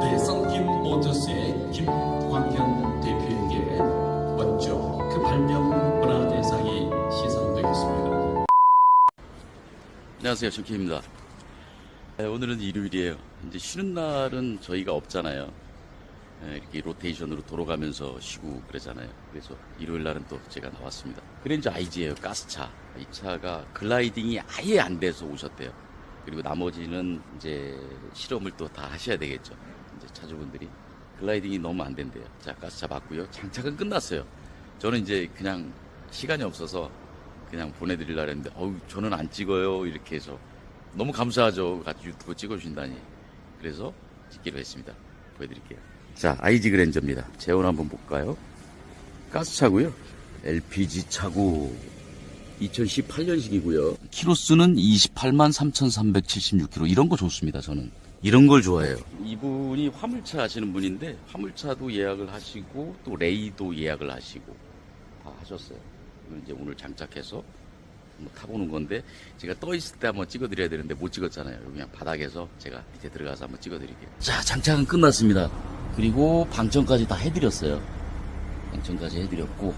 네, 썬김 모터스의 김광현 대표에게 먼저 그 발명 문화대상이 시상되겠습니다. 안녕하세요. 정키입니다. 네, 오늘은 일요일이에요. 이제 쉬는 날은 저희가 없잖아요. 네, 이렇게 로테이션으로 돌아가면서 쉬고 그러잖아요. 그래서 일요일 날은 또 제가 나왔습니다. 그랜저 IG예요. 가스차. 이 차가 글라이딩이 아예 안 돼서 오셨대요. 그리고 나머지는 이제 실험을 또 다 하셔야 되겠죠. 이제 차주분들이 글라이딩이 너무 안 된대요. 자, 가스차 봤고요. 장착은 끝났어요. 저는 이제 그냥 시간이 없어서 그냥 보내드리려고 했는데, 어우, 저는 안 찍어요. 이렇게 해서. 너무 감사하죠. 같이 유튜브 찍어주신다니. 그래서 찍기로 했습니다. 보여드릴게요. 자, IG 그랜저입니다. 재원 한번 볼까요? 가스 차고요. LPG 차고 2018년식이고요. 키로수는 28만 3,376km. 이런 거 좋습니다. 저는 이런 걸 좋아해요. 이분이 화물차 하시는 분인데 화물차도 예약을 하시고 또 레이도 예약을 하시고 다 하셨어요. 이제 오늘 장착해서 뭐 타보는 건데 제가 떠 있을 때 한번 찍어드려야 되는데 못 찍었잖아요. 그냥 바닥에서 제가 밑에 들어가서 한번 찍어드릴게요. 자, 장착은 끝났습니다. 그리고 방청까지 다 해드렸어요. 방청까지 해드렸고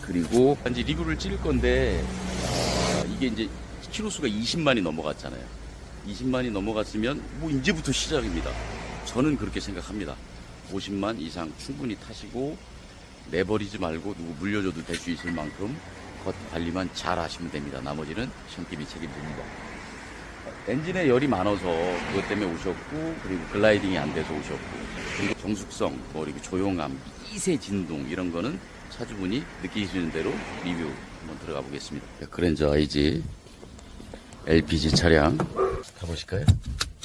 그리고 이제 리뷰를 찍을 건데 아, 이게 이제 키로수가 20만이 넘어갔잖아요. 20만이 넘어갔으면 뭐 이제부터 시작입니다. 저는 그렇게 생각합니다. 50만 이상 충분히 타시고 내버리지 말고 누구 물려줘도 될 수 있을 만큼 겉 관리만 잘 하시면 됩니다. 나머지는 션김이 책임집니다. 엔진에 열이 많아서 그것 때문에 오셨고 그리고 글라이딩이 안 돼서 오셨고 그리고 정숙성 뭐 그리고 조용함 미세 진동 이런 거는 차주분이 느끼시는 대로 리뷰 한번 들어가 보겠습니다. 그랜저 IG LPG 차량 가보실까요?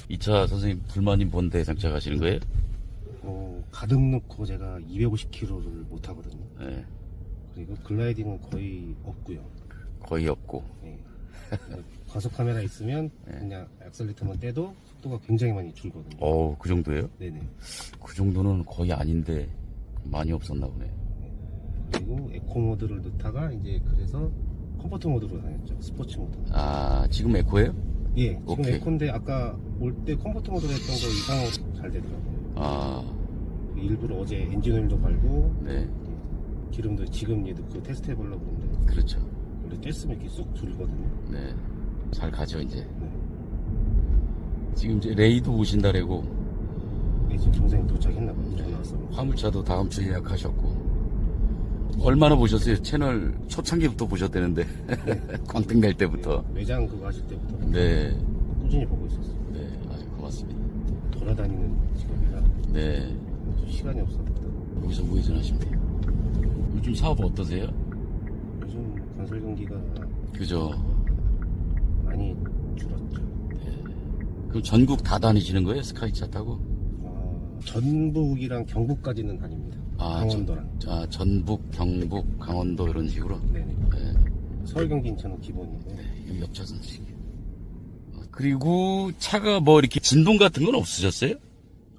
이차 선생님 불만이 뭔데 장착하시는 거예요? 어, 가득 넣고 제가 250km를 못 하거든요. 네, 그리고 글라이딩은 거의 없고요. 거의 없고 네. 과속 카메라 있으면 그냥 액셀레이터만 떼도 속도가 굉장히 많이 줄거든요. 어, 그 정도예요? 네네. 그 정도는 거의 아닌데 많이 없었나 보네. 그리고 에코 모드를 넣다가 이제 그래서 컴포트 모드로 다녔죠. 스포츠 모드. 아, 지금 에코예요? 예, 지금 오케이. 에코인데 아까 올 때 컴포트 모드로 했던 거 이상으로 잘 되더라고요. 아, 일부러 어제 엔진 오일도 갈고 네, 기름도 지금 얘도 그 테스트 해보려고 그러는데 그렇죠. 원래 뗐으면 이렇게 쑥 줄거든요. 네, 잘 가죠 이제. 네. 지금 이제 레이도 오신다래고 이게 지금 동생이 도착했나 봐요. 전화 왔어. 화물차도 다음 주에 예약하셨고 얼마나 보셨어요? 채널 초창기부터 보셨다는데 광택 낼 때부터. 매장 그거 하실 때부터 네, 꾸준히 보고 있었어요. 네, 아주 고맙습니다. 돌아다니는 직업이라 네, 좀 시간이 없었거든. 여기서 우회전하시면 돼요. 요즘 사업 어떠세요? 요즘 건설 경기가 그죠? 많이 줄었죠. 그럼 전국 다 다니시는 거예요? 스카이차 타고? 어, 전북이랑 경북까지는 아닙니다. 아, 강원도랑. 자, 전북, 경북, 강원도 이런 식으로. 네네. 네. 서울 경기 인천은 기본이고. 이 옆차선식. 그리고 차가 뭐 이렇게 진동 같은 건 없으셨어요?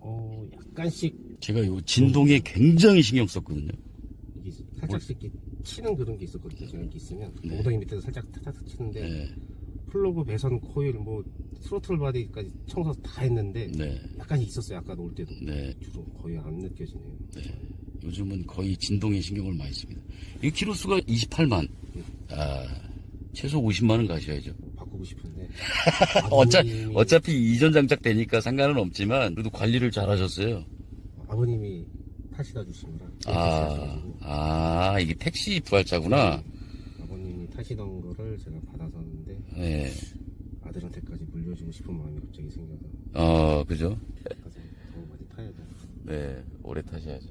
어, 약간씩 제가 요 진동에 굉장히 신경 썼거든요. 이게 살짝씩 이렇게 치는 그런 게 있었거든요. 제가 이렇게 있으면 네. 엉덩이 밑에서 살짝 탁탁 치는데 네, 플러그 배선 코일 뭐 스로틀 바디까지 청소 다 했는데 네, 약간 있었어요. 아까 올 때도 네, 주로 거의 안 느껴지네요. 네. 요즘은 거의 진동에 신경을 많이 씁니다. 이 키로수가 28만. 아, 최소 50만 원 가셔야죠. 바꾸고 싶은데 어차, 아버님이- 어차피 이전 장착 되니까 상관은 없지만, 그래도 관리를 잘 하셨어요. 아버님이 타시다 주시느라 아, 타시가지고 아, 이게 택시 부활차구나. 아버님이 타시던 거를 제가 받아서는데 네. 아들한테까지 물려주고 싶은 마음이 갑자기 생겨서 어, 그죠? 가서 더 많이 타야 돼 네, 오래 타셔야죠.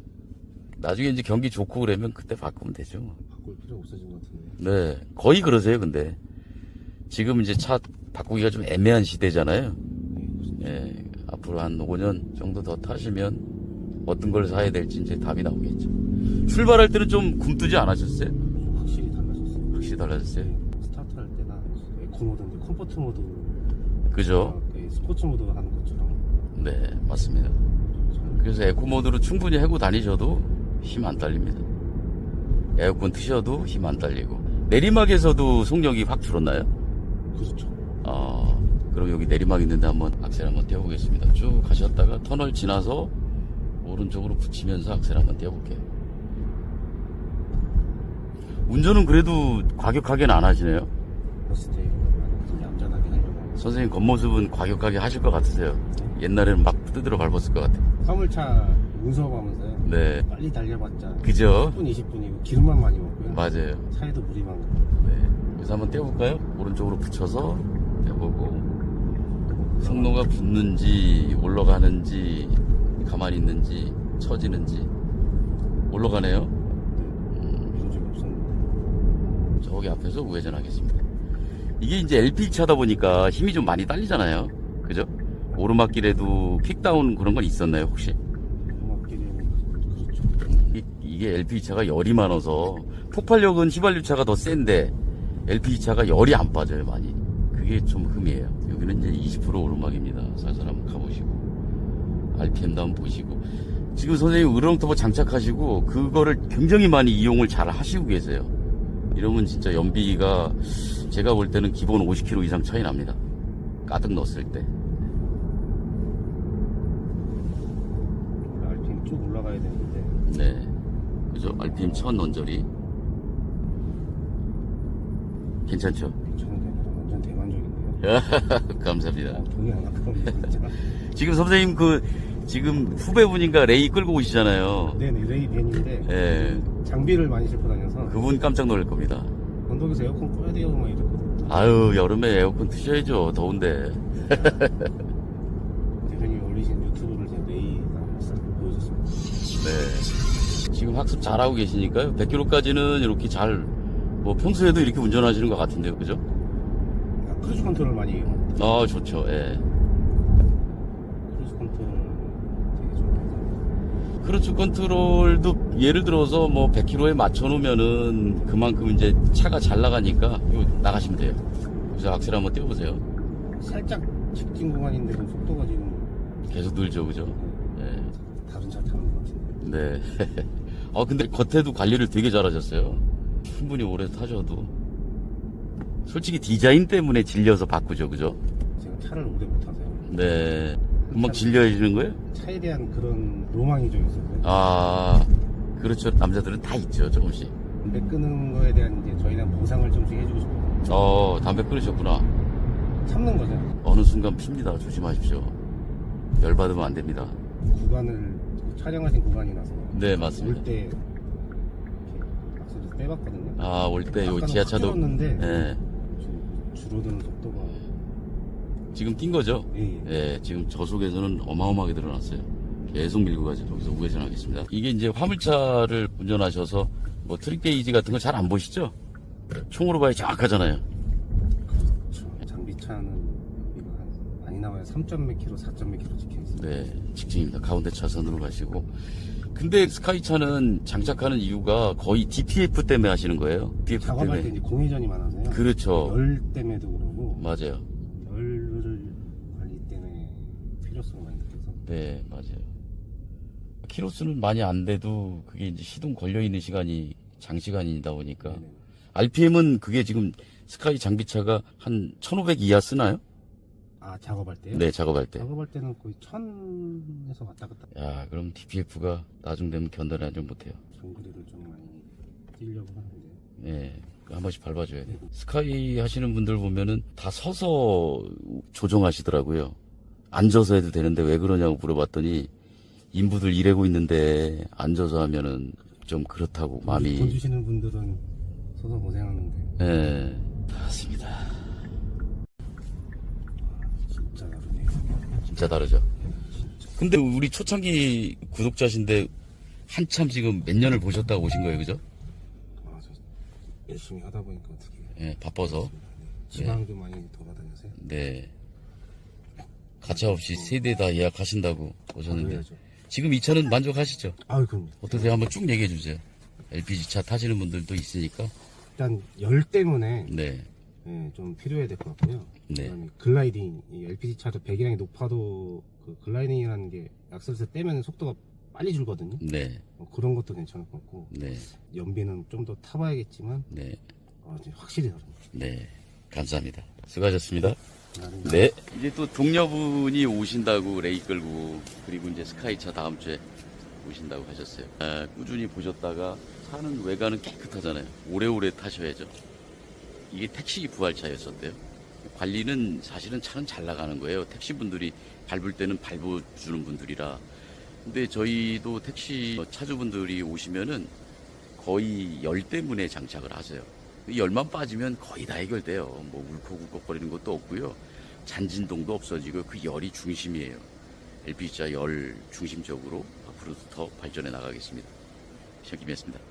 나중에 이제 경기 좋고 그러면 그때 바꾸면 되죠. 뭐. 바꿀 필요 없어진 것 같은데 네, 거의 그러세요, 근데. 지금 이제 차 바꾸기가 좀 애매한 시대잖아요. 예, 앞으로 한 5년 정도 더 타시면 어떤 걸 사야 될지 이제 답이 나오겠죠. 출발할 때는 좀 굼뜨지 않으셨어요? 확실히 달라졌어요 확실히 달라졌어요. 스타트 할 때나 에코 모드인데 컴포트 모드 그죠? 예, 스포츠 모드 하는 것처럼 네, 맞습니다. 그래서 에코 모드로 충분히 해고 다니셔도 힘 안 딸립니다. 에어컨 트셔도 힘 안 딸리고. 내리막에서도 속력이 확 줄었나요? 그렇죠 어, 그럼 여기 내리막 있는데 한번 악셀 한번 떼어보겠습니다. 쭉 가셨다가 터널 지나서 오른쪽으로 붙이면서 악셀 한번 떼어볼게요. 운전은 그래도 과격하게는 안 하시네요. 선생님 겉모습은 과격하게 하실 것 같으세요. 옛날에는 막 뜯으러 밟았을 것 같아요. 화물차 운수업하면서요. 네. 빨리 달려봤자 그죠? 10분 20분이고 기름만 많이 먹고요. 맞아요. 차에도 물이 많고. 네. 그래서 한번 떼어볼까요? 오른쪽으로 붙여서 떼어보고 성노가 붙는지 올라가는지 가만히 있는지 처지는지 올라가네요. 이런 적이 없었는데. 저기 앞에서 우회전하겠습니다. 이게 이제 LP 차다 보니까 힘이 좀 많이 딸리잖아요. 그죠? 오르막길에도 킥다운 그런 건 있었나요, 혹시? 이- 이게 LPG 차가 열이 많아서 폭발력은 휘발유 차가 더 센데 LPG 차가 열이 안 빠져요 많이. 그게 좀 흠이에요. 여기는 이제 20% 오르막입니다. 살살 한번 가보시고. RPM도 한번 보시고. 지금 선생님 으렁터보 장착하시고 그거를 굉장히 많이 이용을 잘 하시고 계세요. 이러면 진짜 연비가 제가 볼 때는 기본 50km 이상 차이 납니다. 가득 넣었을 때. 원래 RPM 쭉 올라가야 되는데. 네. RPM 첫 언저리. 괜찮죠? 괜찮은데 완전 대만족인데요. 감사합니다. 아, 돈이 안 진짜. 지금 선생님 그, 지금 후배분인가 레이 끌고 오시잖아요. 네네 레이 벤인데 예. 장비를 많이 싣고 다녀서 그분 깜짝 놀랄 겁니다. 언덕에서 에어컨 꺼야 돼요 막 이랬거든. 아유, 여름에 에어컨 트셔야죠. 더운데. 지금 학습 잘하고 계시니까요. 100km까지는 이렇게 잘, 뭐 평소에도 이렇게 운전하시는 것 같은데요. 그죠? 아, 크루즈 컨트롤 많이 이용합니다. 아, 좋죠. 예. 크루즈 컨트롤 되게 좋아해서 크루즈 컨트롤도 예를 들어서 뭐 100km에 맞춰놓으면은 그만큼 이제 차가 잘 나가니까 이거 나가시면 돼요. 그래서 악셀 한번 떼어보세요. 살짝 직진 구간인데도 속도가 지금 계속 늘죠, 그죠? 네. 다른 차 타는 것 같은데. 네. 아, 근데 겉에도 관리를 되게 잘하셨어요. 충분히 오래 타셔도. 솔직히 디자인 때문에 질려서 바꾸죠, 그죠? 제가 차를 오래 못 타서요. 네. 금방 질려지는 거예요? 차에 대한 그런 로망이 좀 있어서요. 아, 그렇죠. 남자들은 다 있죠, 조금씩. 담배 끊는 거에 대한 이제 저희는 보상을 좀씩 해주고 싶어요. 어, 담배 끊으셨구나. 참는 거죠. 어느 순간 핍니다. 조심하십시오. 열받으면 안 됩니다. 구간을 촬영하신 구간이라서 네, 맞습니다. 올때 이렇게 악셀을 떼봤거든요. 아, 올 때 요 아까는 지하차도. 확 줄었는데 예. 좀 줄어드는 속도가 지금 뛴 거죠? 예, 예. 예, 지금 저속에서는 어마어마하게 늘어났어요. 계속 밀고 가죠. 여기서 우회전하겠습니다. 이게 이제 화물차를 운전하셔서 뭐 트릭 게이지 같은 거 잘 안 보시죠? 총으로 봐야 정확하잖아요. 그렇죠. 장비차는 여기가 한 많이 나와야 3점 몇 킬로, 4점 몇 킬로 찍혀 있어요. 네, 직진입니다. 가운데 차선으로 가시고. 근데 스카이차는 장착하는 이유가 거의 DPF 때문에 하시는 거예요. DPF 작업할 때 때문에. 이제 공회전이 많아서요. 그렇죠. 열 때문에도 그러고 맞아요. 열을 관리 때문에 필요성을 많이 느껴서 네, 맞아요. 키로수는 많이 안 돼도 그게 이제 시동 걸려 있는 시간이 장시간이다 보니까 네네. RPM은 그게 지금 스카이 장비차가 한 1500 이하 쓰나요? 아 작업할 때요? 네, 작업할 때. 작업할 때는 거의 천에서 왔다 갔다 야, 그럼 DPF가 나중 되면 견뎌내지 못해요. 정거리를 좀 많이 뛰려고 하는데 예, 한 번씩 밟아줘야 돼. 스카이 하시는 분들 보면은 다 서서 조정하시더라고요. 앉아서 해도 되는데 왜 그러냐고 물어봤더니 인부들 일하고 있는데 앉아서 하면은 좀 그렇다고 돈 마음이. 주시는 분들은 서서 고생하는데 예, 맞습니다. 진짜 다르네요 진짜 다르죠. 근데 우리 초창기 구독자신데 한참 지금 몇 년을 보셨다고 오신 거예요, 그죠? 아 저 열심히 하다 보니까 어떻게 예, 바빠서. 지방도 많이 돌아다녀서요 네. 가차 없이 세 대 다 예약하신다고 오셨는데. 해야죠. 지금 이 차는 만족하시죠? 아유 그럼 어떠세요? 한번 쭉 얘기해 주세요. LPG 차 타시는 분들도 있으니까. 일단 열 때문에 네. 예, 좀 필요해야 될 것 같고요. 네. 그다음에 글라이딩, 이 LPG 차도 배기량이 높아도 그 글라이딩이라는 게 악셀에서 떼면 속도가 빨리 줄거든요. 네. 어, 그런 것도 괜찮을 것 같고 네. 연비는 좀 더 타봐야겠지만 네. 어, 이제 확실히 다릅니다. 네. 감사합니다. 수고하셨습니다. 네. 이제 또 동료분이 오신다고 레이 끌고 그리고 이제 스카이차 다음 주에 오신다고 하셨어요. 아, 꾸준히 보셨다가 차는 외관은 깨끗하잖아요. 오래오래 타셔야죠. 이게 택시 부활차였었대요. 관리는 사실은 차는 잘 나가는 거예요. 택시 분들이 밟을 때는 밟아주는 분들이라. 근데 저희도 택시 차주분들이 오시면은 거의 열 때문에 장착을 하세요. 이 열만 빠지면 거의 다 해결돼요. 뭐 울컥울컥거리는 것도 없고요. 잔진동도 없어지고 그 열이 중심이에요. LPG차 열 중심적으로 앞으로도 더 발전해 나가겠습니다. 시작이었습니다.